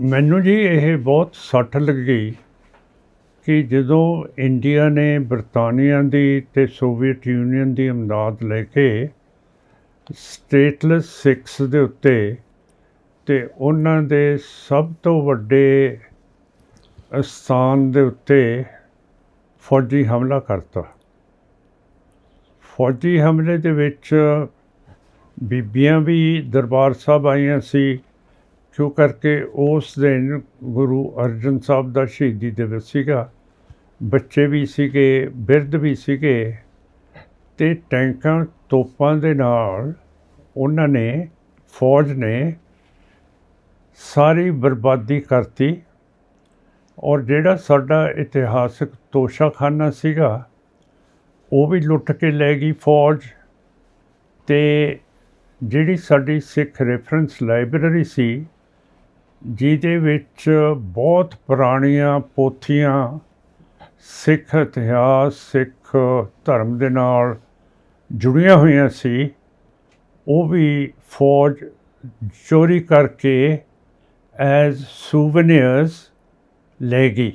ਮੈਨੂੰ ਜੀ ਇਹ ਬਹੁਤ ਸੱਟ ਲੱਗੀ ਕਿ ਜਦੋਂ ਇੰਡੀਆ ਨੇ ਬਰਤਾਨੀਆ ਦੀ ਤੇ ਸੋਵੀਅਤ ਯੂਨੀਅਨ ਦੀ ਇਮਦਾਦ ਲੈ ਕੇ ਸਟੇਟਲੈਸ ਸਿਕਸ ਦੇ ਉੱਤੇ ਤੇ ਉਹਨਾਂ ਦੇ ਸਭ ਤੋਂ ਵੱਡੇ ਸਥਾਨ ਦੇ ਉੱਤੇ ਫੌਜੀ ਹਮਲਾ ਕਰਤਾ। ਫੌਜੀ ਹਮਲੇ ਦੇ ਵਿੱਚ ਬੀਬੀਆਂ ਵੀ ਦਰਬਾਰ ਸਾਹਿਬ ਆਈਆਂ ਸੀ ਕਿਉਂ ਕਰਕੇ ਉਸ ਦਿਨ ਗੁਰੂ ਅਰਜਨ ਸਾਹਿਬ ਦਾ ਸ਼ਹੀਦੀ ਦਿਵਸ ਸੀਗਾ, ਬੱਚੇ ਵੀ ਸੀਗੇ, ਬਿਰਧ ਵੀ ਸੀਗੇ ਤੇ ਟੈਂਕਾਂ, ਤੋਪਾਂ ਦੇ ਨਾਲ ਉਹਨਾਂ ਨੇ, ਫੌਜ ਨੇ ਸਾਰੀ ਬਰਬਾਦੀ ਕਰਤੀ ਔਰ ਜਿਹੜਾ ਸਾਡਾ ਇਤਿਹਾਸਕ ਤੋਸ਼ਾਖਾਨਾ ਸੀਗਾ, ਉਹ ਵੀ ਲੁੱਟ ਕੇ ਲੈ ਗਈ ਫੌਜ ਤੇ ਜਿਹੜੀ ਸਾਡੀ ਸਿੱਖ ਰੈਫਰੈਂਸ ਲਾਇਬ੍ਰੇਰੀ ਸੀ ਜਿਹਦੇ ਵਿੱਚ ਬਹੁਤ ਪੁਰਾਣੀਆਂ ਪੋਥੀਆਂ, ਸਿੱਖ ਇਤਿਹਾਸ, ਸਿੱਖ ਧਰਮ ਦੇ ਨਾਲ ਜੁੜੀਆਂ ਹੋਈਆਂ ਸੀ, ਉਹ ਵੀ ਫੌਜ ਚੋਰੀ ਕਰਕੇ ਐਜ਼ ਸੂਵਨੀਅਰਸ ਲੈ ਗਈ।